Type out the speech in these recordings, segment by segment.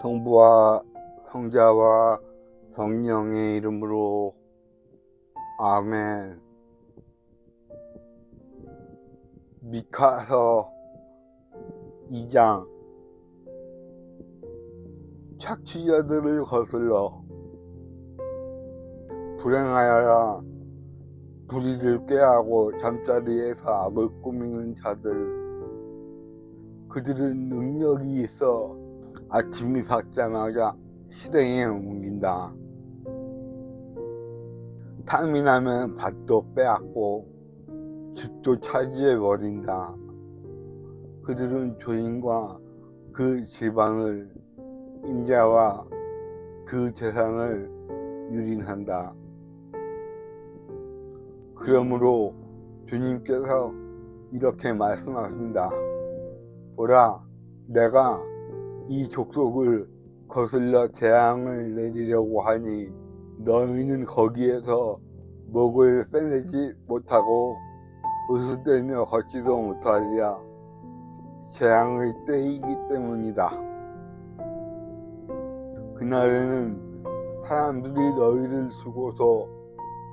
성부와 성자와 성령의 이름으로 아멘. 미카서 2장 착취자들을 거슬러 불행하여라 불의를 꾀하고 잠자리에서 악을 꾸미는 자들 그들은 능력이 있어 아침이 밝자마자 실행에 옮긴다. 탐이 나면 밭도 빼앗고 집도 차지해 버린다. 그들은 주인과 그 집안을 임자와 그 재산을 유린한다. 그러므로 주님께서 이렇게 말씀하신다. 보라, 내가 이 족속을 거슬러 재앙을 내리려고 하니 너희는 거기에서 목을 빼내지 못하고 으스대며 걷지도 못하리라. 재앙의 때이기 때문이다. 그날에는 사람들이 너희를 죽어서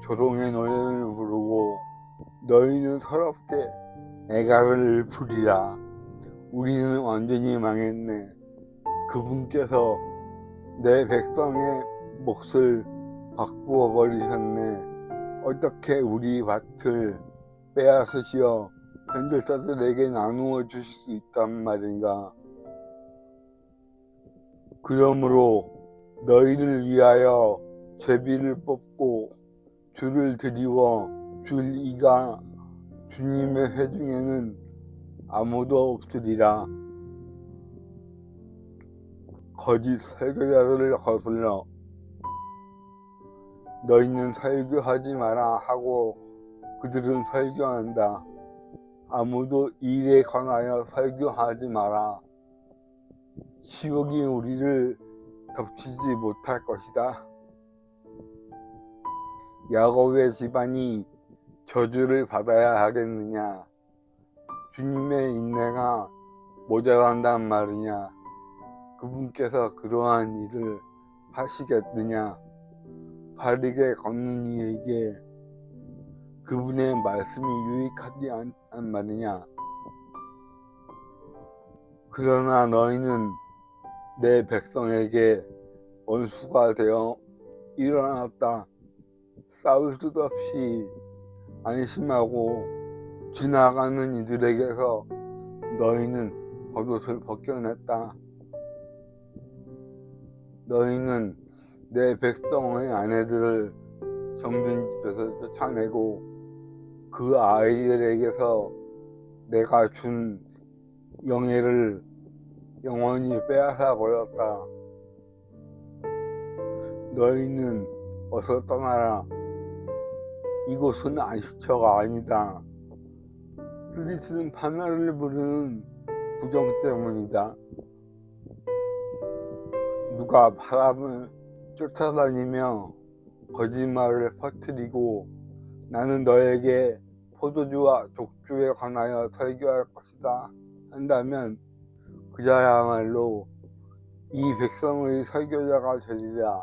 조롱의 노래를 부르고 너희는 서럽게 애가를 부리라. 우리는 완전히 망했네 그분께서 내 백성의 몫을 바꾸어 버리셨네. 어떻게 우리 밭을 빼앗으시어 현절사들에게 나누어 주실 수 있단 말인가? 그러므로 너희를 위하여 제비를 뽑고 줄을 드리워 줄 이가 주님의 회중에는 아무도 없으리라. 거짓 설교자들을 거슬러 너희는 설교하지 마라 하고 그들은 설교한다. 아무도 일에 관하여 설교하지 마라. 지옥이 우리를 덮치지 못할 것이다. 야곱의 집안이 저주를 받아야 하겠느냐? 주님의 인내가 모자란단 말이냐? 그분께서 그러한 일을 하시겠느냐? 바르게 걷는 이에게 그분의 말씀이 유익하지 않단 말이냐? 그러나 너희는 내 백성에게 원수가 되어 일어났다. 싸울 수도 없이 안심하고 지나가는 이들에게서 너희는 겉옷을 벗겨냈다. 너희는 내 백성의 아내들을 정든 집에서 쫓아내고 그 아이들에게서 내가 준 영예를 영원히 빼앗아 버렸다. 너희는 어서 떠나라. 이곳은 안식처가 아니다. 슬리스는 파멸을 부르는 부정 때문이다. 누가 바람을 쫓아다니며 거짓말을 퍼뜨리고 나는 너에게 포도주와 독주에 관하여 설교할 것이다 한다면 그자야말로 이 백성의 설교자가 되리라.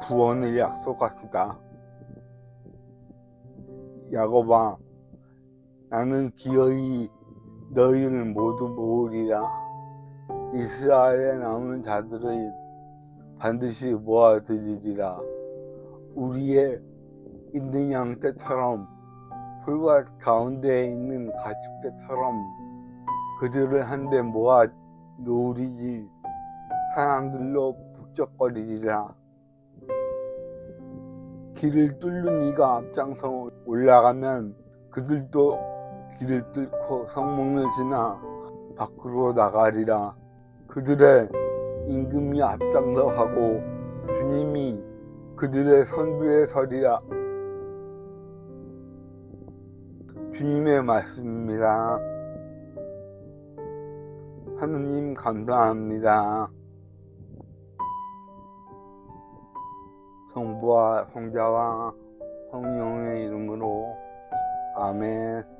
구원을 약속하시다. 야곱아 나는 기어이 너희를 모두 모으리라 이스라엘에 남은 자들을 반드시 모아드리리라. 우리의 있는 양떼처럼 풀밭 가운데에 있는 가축떼처럼 그들을 한데 모아 놓으리지 사람들로 북적거리리라. 길을 뚫는 이가 앞장서 올라가면 그들도 길을 뚫고 성문을 지나 밖으로 나가리라. 그들의 임금이 앞장서가고 주님이 그들의 선두에 서리라. 주님의 말씀입니다. 하느님 감사합니다. 성부와 성자와 성령의 이름으로 아멘.